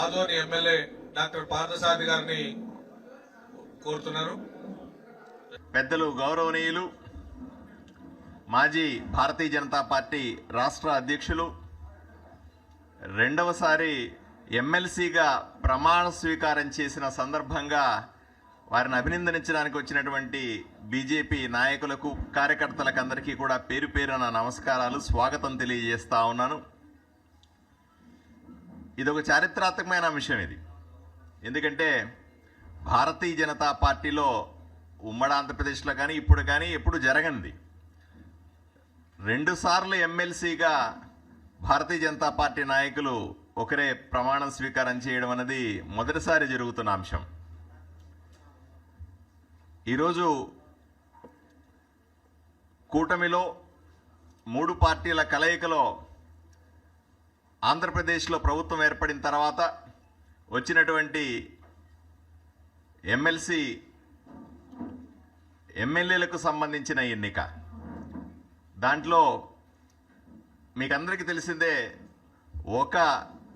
Adoni MLA doctor Parthasarathi గారిని కోరుతున్నారు. పెద్దలు గౌరవనీయులు మాజీ భారతీయ జనతా పార్టీ రాష్ట్ర అధ్యక్షులు రెండవసారి ఎమ్మెల్సీగా ప్రమాణ స్వీకారం చేసిన సందర్భంగా వారిని అభినందించడానికి వచ్చినటువంటి బీజేపీ నాయకులకు కార్యకర్తలకు అందరికీ కూడా పేరు పేరున నమస్కారాలు స్వాగతం తెలియజేస్తా ఉన్నాను. ఇది ఒక చారిత్రాత్మకమైన అంశం ఇది. ఎందుకంటే భారతీయ జనతా పార్టీలో ఉమ్మడి ఆంధ్రప్రదేశ్లో కానీ ఇప్పుడు కానీ ఎప్పుడు జరగనిది. రెండు సార్లు ఎమ్మెల్సీగా భారతీయ జనతా పార్టీ నాయకులు ఒకరే ప్రమాణం స్వీకారం చేయడం అనేది మొదటిసారి జరుగుతున్న అంశం. ఈరోజు కూటమిలో మూడు పార్టీల కలయికలో ఆంధ్రప్రదేశ్లో ప్రభుత్వం ఏర్పడిన తర్వాత వచ్చినటువంటి ఎమ్మెల్సీ ఎమ్మెల్యేలకు సంబంధించిన ఎన్నిక. దాంట్లో మీకు అందరికీ తెలిసిందే ఒక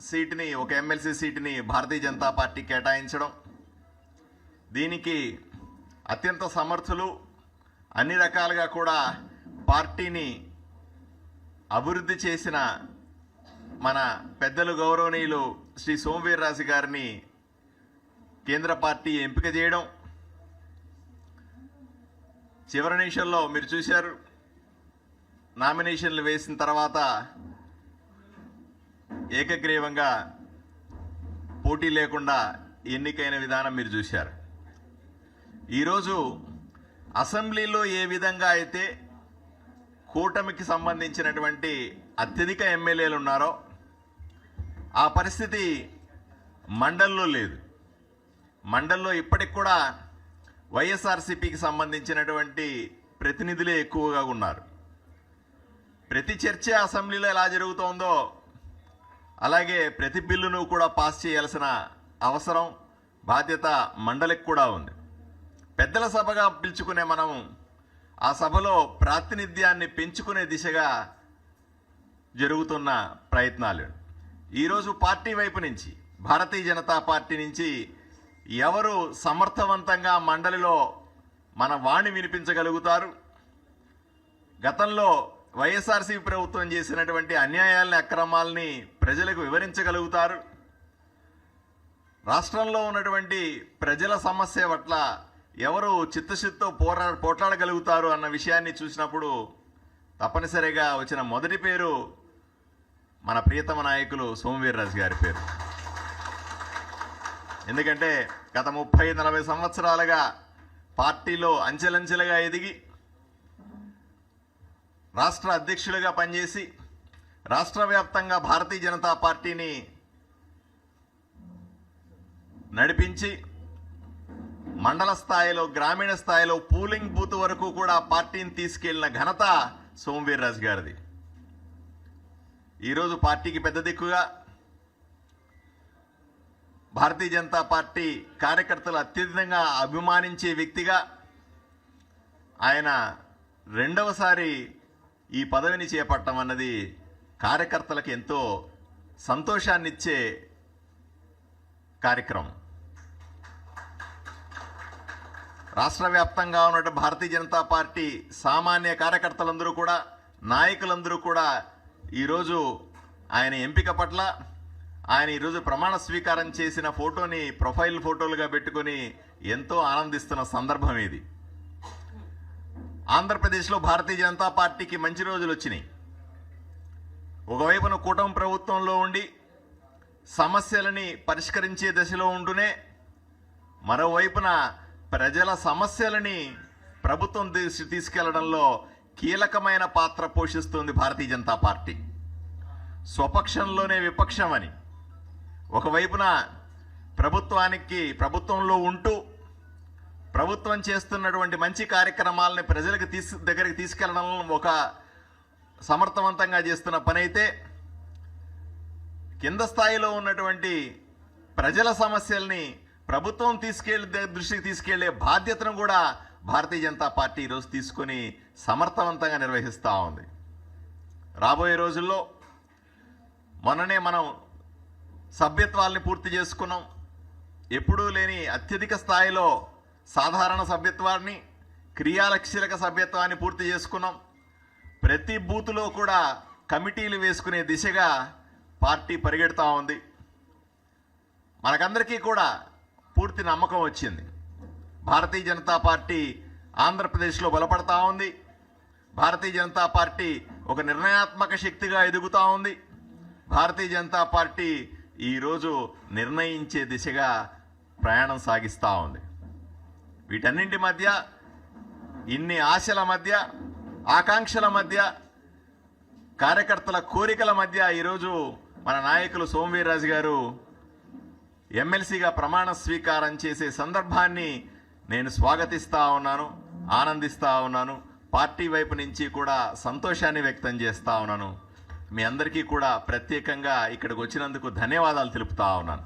సీటుని ఒక ఎమ్మెల్సీ సీటుని భారతీయ జనతా పార్టీ కేటాయించడం. దీనికి అత్యంత సమర్థులు అన్ని రకాలుగా కూడా పార్టీని అభివృద్ధి చేసిన మన పెద్దలు గౌరవనీయులు శ్రీ సోమవీర్రాజు గారిని కేంద్ర పార్టీ ఎంపిక చేయడం చివరి నిమిషంలో మీరు చూశారు. నామినేషన్లు వేసిన తర్వాత ఏకగ్రీవంగా పోటీ లేకుండా ఎన్నికైన విధానం మీరు చూశారు. ఈరోజు అసెంబ్లీలో ఏ విధంగా అయితే కూటమికి సంబంధించినటువంటి అత్యధిక ఎమ్మెల్యేలు ఉన్నారో ఆ పరిస్థితి మండల్లో లేదు. మండల్లో ఇప్పటికి కూడా వైఎస్ఆర్సీపీకి సంబంధించినటువంటి ప్రతినిధులే ఎక్కువగా ఉన్నారు. ప్రతి చర్చ అసెంబ్లీలో ఎలా జరుగుతోందో అలాగే ప్రతి బిల్లును కూడా పాస్ చేయాల్సిన అవసరం బాధ్యత మండలికి కూడా ఉంది. పెద్దల సభగా పిలుచుకునే మనం ఆ సభలో ప్రాతినిధ్యాన్ని పెంచుకునే దిశగా జరుగుతున్న ప్రయత్నాలు. ఈరోజు పార్టీ వైపు నుంచి భారతీయ జనతా పార్టీ నుంచి ఎవరు సమర్థవంతంగా మండలిలో మన వాణి వినిపించగలుగుతారు? గతంలో వైఎస్ఆర్సీ ప్రభుత్వం చేసినటువంటి అన్యాయాలని అక్రమాలని ప్రజలకు వివరించగలుగుతారు? రాష్ట్రంలో ఉన్నటువంటి ప్రజల సమస్య పట్ల ఎవరు చిత్తశుద్ధితో పోరా పోట్లాడగలుగుతారు అన్న విషయాన్ని చూసినప్పుడు తప్పనిసరిగా వచ్చిన మొదటి పేరు మన ప్రియతమ నాయకులు సోమవీర్రాజు గారి పేరు. ఎందుకంటే గత ముప్పై నలభై సంవత్సరాలుగా పార్టీలో అంచెలంచెలుగా ఎదిగి రాష్ట్ర అధ్యక్షులుగా పనిచేసి రాష్ట్ర వ్యాప్తంగా భారతీయ జనతా పార్టీని నడిపించి మండల స్థాయిలో గ్రామీణ స్థాయిలో పూలింగ్ బూత్ వరకు కూడా పార్టీని తీసుకెళ్ళిన ఘనత సోమవీర్రాజు గారిది. ఈరోజు పార్టీకి పెద్ద దిక్కుగా భారతీయ జనతా పార్టీ కార్యకర్తలు అత్యధికంగా అభిమానించే వ్యక్తిగా ఆయన రెండవసారి ఈ పదవిని చేపట్టడం అన్నది కార్యకర్తలకు ఎంతో సంతోషాన్నిచ్చే కార్యక్రమం. రాష్ట్ర వ్యాప్తంగా ఉన్న భారతీయ జనతా పార్టీ సామాన్య కార్యకర్తలందరూ కూడా నాయకులందరూ కూడా ఈరోజు ఆయన ఎంపిక పట్ల ఆయన ఈరోజు ప్రమాణ స్వీకారం చేసిన ఫోటోని ప్రొఫైల్ ఫోటోలుగా పెట్టుకొని ఎంతో ఆనందిస్తున్న సందర్భం ఇది. ఆంధ్రప్రదేశ్లో భారతీయ జనతా పార్టీకి మంచి రోజులు వచ్చినాయి. ఒకవైపున కూటమి ప్రభుత్వంలో ఉండి సమస్యలని పరిష్కరించే దశలో ఉంటూనే మరోవైపున ప్రజల సమస్యలని ప్రభుత్వం తీసుకెళ్ళడంలో కీలకమైన పాత్ర పోషిస్తుంది భారతీయ జనతా పార్టీ. స్వపక్షంలోనే విపక్షం అని ఒకవైపున ప్రభుత్వానికి ప్రభుత్వంలో ఉంటూ ప్రభుత్వం చేస్తున్నటువంటి మంచి కార్యక్రమాలని ప్రజలకు తీసు దగ్గరికి తీసుకెళ్ళడం ఒక సమర్థవంతంగా చేస్తున్న పని అయితే కింద స్థాయిలో ఉన్నటువంటి ప్రజల సమస్యల్ని ప్రభుత్వం తీసుకెళ్ళి దృష్టికి తీసుకెళ్ళే బాధ్యతను కూడా భారతీయ జనతా పార్టీ ఈరోజు తీసుకొని సమర్థవంతంగా నిర్వహిస్తూ ఉంది. రాబోయే రోజుల్లో మొన్ననే మనం సభ్యత్వాల్ని పూర్తి చేసుకున్నాం. ఎప్పుడూ లేని అత్యధిక స్థాయిలో సాధారణ సభ్యత్వాన్ని క్రియాలక్షిలక సభ్యత్వాన్ని పూర్తి చేసుకున్నాం. ప్రతి బూతులో కూడా కమిటీలు వేసుకునే దిశగా పార్టీ పరిగెడతా ఉంది. మనకందరికీ కూడా పూర్తి నమ్మకం వచ్చింది. భారతీయ జనతా పార్టీ ఆంధ్రప్రదేశ్లో బలపడతా ఉంది. భారతీయ జనతా పార్టీ ఒక నిర్ణయాత్మక శక్తిగా ఎదుగుతా ఉంది. భారతీయ జనతా పార్టీ ఈరోజు నిర్ణయించే దిశగా ప్రయాణం సాగిస్తూ ఉంది. వీటన్నింటి మధ్య ఇన్ని ఆశల మధ్య ఆకాంక్షల మధ్య కార్యకర్తల కోరికల మధ్య ఈరోజు మన నాయకులు సోమవీర్రాజు గారు ఎమ్మెల్సీగా ప్రమాణ స్వీకారం చేసే సందర్భాన్ని నేను స్వాగతిస్తూ ఉన్నాను ఆనందిస్తూ ఉన్నాను పార్టీ వైపు నుంచి కూడా సంతోషాన్ని వ్యక్తం చేస్తూ ఉన్నాను. మీ అందరికీ కూడా ప్రత్యేకంగా ఇక్కడికి వచ్చినందుకు ధన్యవాదాలు తెలుపుతా ఉన్నాను.